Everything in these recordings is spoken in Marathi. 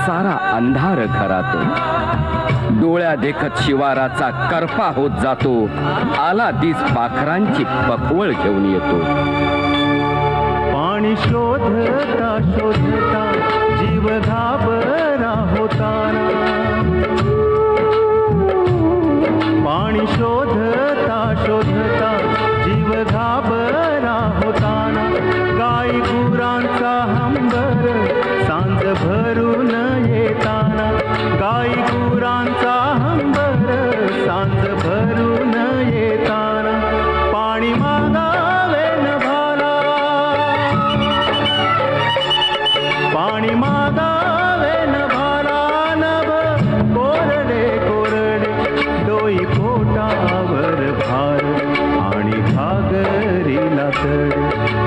सारा अंधार घरात. डोळ्या देखत शिवाराचा करपा होत जातो. आला दिस पाखरांची पकवळ घेऊन येतो. पाणी शोधता शोधता जीव घाबरा होताना. पाणी शोधता शोधता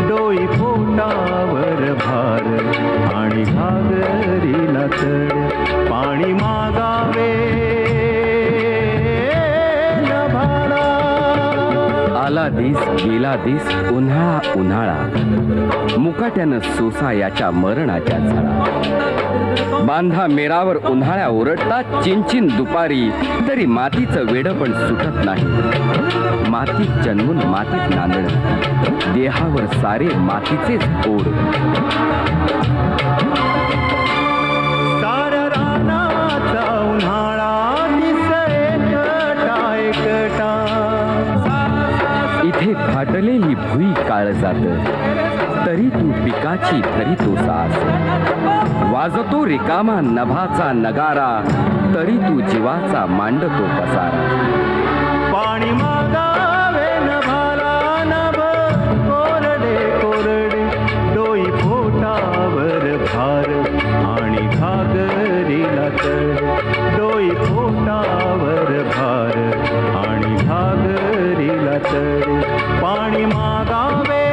डोई फोटावर भार आणि घागरीला तड पाणी मागावे. आला दिस गेला दिस उन्हाळा उन्हाळा. मुकाट्यानं सोसा याच्या मरणाच्या झळा बांधा मेरावर उन्हाळ्या ओरडतात चिंचिन दुपारी. तरी मातीचं वेड पण सुटत नाही. मातीत जन्मून मातीत नांदण. देहावर सारे मातीचेच ओढ. रानाचा उन्हाळा इथे फाटलेली भुई काळ जात. तरी तू पिकाची धरी तो सास. वाजतो रिकामा नभाचा नगारा. तरी तू जीवाचा मांडतो पसारा. पाणी तड पाणी